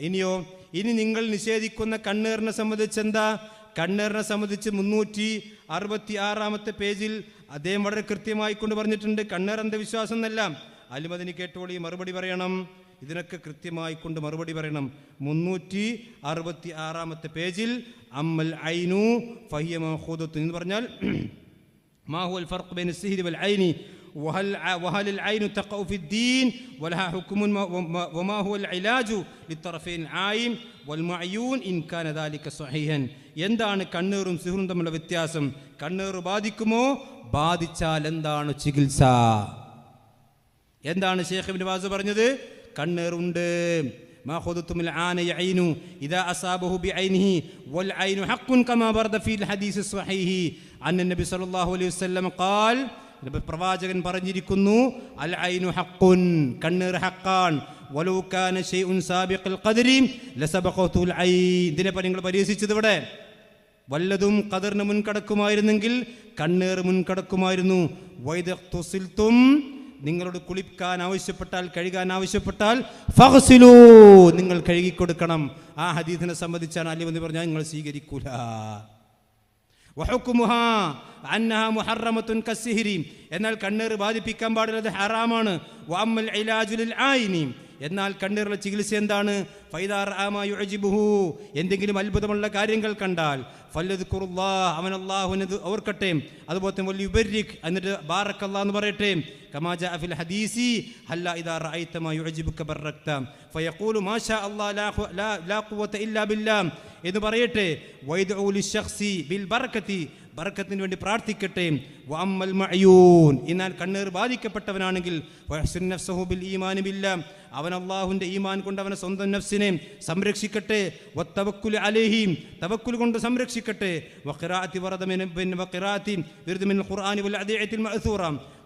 ഇനിയോ ഇനി നിങ്ങൾ നിഷേധിക്കുന്ന കണ്ണേറിനെ സംബന്ധിച്ച് എന്താ? കണ്ണേറിനെ സംബന്ധിച്ച് മുന്നൂറ്റി അറുപത്തി ആറാമത്തെ പേജിൽ അദ്ദേഹം വളരെ കൃത്യമായി കൊണ്ട് പറഞ്ഞിട്ടുണ്ട്. കണ്ണേർ അന്ധവിശ്വാസം എന്നല്ല? അലിമതിന് കേട്ടോളി മറുപടി പറയണം. ഇതിനൊക്കെ കൃത്യമായി കൊണ്ട് മറുപടി പറയണം. മുന്നൂറ്റി അറുപത്തി ആറാമത്തെ പേജിൽ അമ്മൽ ഐനു ഫഹിയ മഹൂദത്തു എന്ന് പറഞ്ഞാൽ മാഹുൽ ഫർഖ് ബൈൻ സിഹിദ് വൽ ഐനി وهل وهل العين تقع في الدين ولها حكم وما- وما هو العلاج للطرفين العاين والمعيون إن كان ذلك صحيحا എന്താണ് കണ്ണേറും സിഹറും തമ്മിലുള്ള വ്യത്യാസം കണ്ണേറ് ബാധിക്കുമോ ബാധിച്ചാൽ എന്താണ് ചികിത്സ എന്താണ് ഷേഖ് ഇബ്നു ബാസ് പറഞ്ഞത് കണ്ണേറുണ്ട് ما خذتم العان يعين إذا أصابه بعينه والعين حق كما ورد في الحديث الصحيح أن النبي صلى الله عليه وسلم قال നബി പ്രവാചകൻ പറഞ്ഞിരിക്കുന്നു അൽ ഐനു ഹഖുൻ കണ്ണീർ ഹഖാൻ വലൗ കാന ഷൈഉൻ സാബിഖൽ ഖദരി ലസബഖതുൽ ഐ. ഇതിനെ പറ്റി നിങ്ങൾ പരിഹസിച്ചത് ഇവിടെ വല്ലതും കതിറിന് മുൻകടക്കുമായിരുന്നെങ്കിൽ കണ്ണേർ മുൻകടക്കുമായിരുന്നു. വൈദഖ്തുസിൽതും നിങ്ങളോട് കുളിക്കാൻ ആവശ്യപ്പെട്ടാൽ കഴുകാൻ ആവശ്യപ്പെട്ടാൽ ഫഹസിലൂ നിങ്ങൾ കഴുകിക്കൊടുക്കണം. ആ ഹദീസിനെ സംബന്ധിച്ചാണ് അലി എന്ന് പറഞ്ഞാൽ നിങ്ങൾ സ്വീകരിക്കൂല. وحكمها أنها محرمة كالسهر إن الكنر بادي بكم بارد حرامان وأما العلاج للعين എന്നാൽ കണ്ണീറുള്ള ചികിത്സ എന്താണ്? ഫൈദാർ ആമായുഴജിബുഹു എന്തെങ്കിലും അത്ഭുതമുള്ള കാര്യങ്ങൾ കണ്ടാൽ ഫല്ലത് കുറുല്ലാ അവൻ അള്ളാഹുവിനത് ഓർക്കട്ടെ. അതുപോലെ തന്നെ വലിയ എന്നിട്ട് ബാറക്കല്ലാ എന്ന് പറയട്ടെ. കമാജ അഫിൽ ഹദീസി ഹല്ല ഇദാ റഅയ്തമായുഴജിബുക ബർറക്ത. ഫയഖൂലു മാഷാ അല്ലാഹ് ലാ ലാ ഖുവത ഇല്ലാ ബില്ലാ എന്ന് പറയട്ടെ വൈദഉ ലിശഖ്സി ബിൽ ബർക്കത്തി. ബർക്കത്തിന് വേണ്ടി പ്രാർത്ഥിക്കട്ടെ. എന്നാൽ കണ്ണീർ ബാധിക്കപ്പെട്ടവനാണെങ്കിൽ ഈമാനുമില്ല അവൻ അള്ളാഹുവിന്റെ ഈമാൻ കൊണ്ട് അവനെ സ്വന്തം നഫ്സിനെ സംരക്ഷിക്കട്ടെ. വത്തവക്കുൽ അലൈഹിം. തവക്കുൽ കൊണ്ട് സംരക്ഷിക്കട്ടെ. വഖിറാത്തി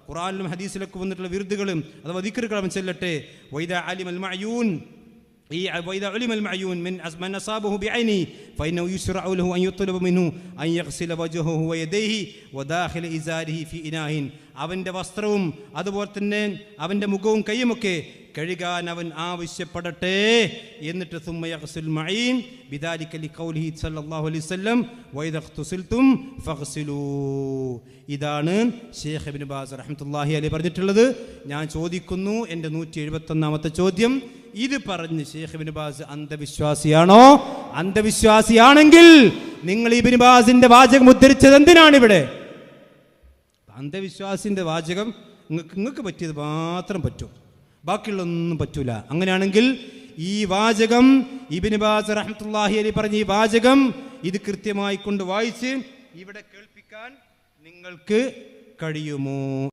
ഖുർആനിലും ഹദീസിലൊക്കെ വന്നിട്ടുള്ള വിരുദ്ധുകളും അഥവാ ദിക്കറുകളും ചെല്ലട്ടെ. വൈദ അലിമൽ മഅയൂൻ. ഈ وإذا علم المعيون من من أصابه بعينه فإنه يشرع له أن يطلب منه أن يغسل وجهه ويديه وداخل إزاره في إناء അവൻ്റെ വസ്ത്രവും അതുപോലെ തന്നെ അവൻ്റെ മുഖവും കൈയുമൊക്കെ കഴുകാൻ അവൻ ആവശ്യപ്പെടട്ടെ എന്നിട്ട് ثم يغسل معين بذلك لقوله صلى الله عليه وسلم وإذا اغتسلتم فاغسلوا ഇതാണ് ഷേഖ് ഇബ്നു ബാസ് റഹ്മത്തുള്ളാഹി അലൈഹി പറഞ്ഞിട്ടുള്ളത് ഞാൻ ചോദിക്കുന്നു എൻ്റെ നൂറ്റി എഴുപത്തൊന്നാമത്തെ ചോദ്യം ഇത് പറഞ്ഞ് ഷേഖ് ഇബ്നു ബാസ് അന്ധവിശ്വാസിയാണോ? അന്ധവിശ്വാസിയാണെങ്കിൽ നിങ്ങൾ ഇബ്നു ബാസിന്റെ വാചകം ഉദ്ധരിച്ചത് എന്തിനാണ് ഇവിടെ? അന്ധവിശ്വാസിന്റെ വാചകം നിങ്ങൾക്ക് നിങ്ങൾക്ക് പറ്റിയത് മാത്രം പറ്റും. ബാക്കിയുള്ളൊന്നും പറ്റൂല. അങ്ങനെയാണെങ്കിൽ ഈ വാചകം ഇബിന് ബാസ് റഹ്മത്തുള്ളാഹി അലി പറഞ്ഞ ഈ വാചകം ഇത് കൃത്യമായി കൊണ്ട് വായിച്ച് ഇവിടെ കേൾപ്പിക്കാൻ നിങ്ങൾക്ക് കഴിയുമോ?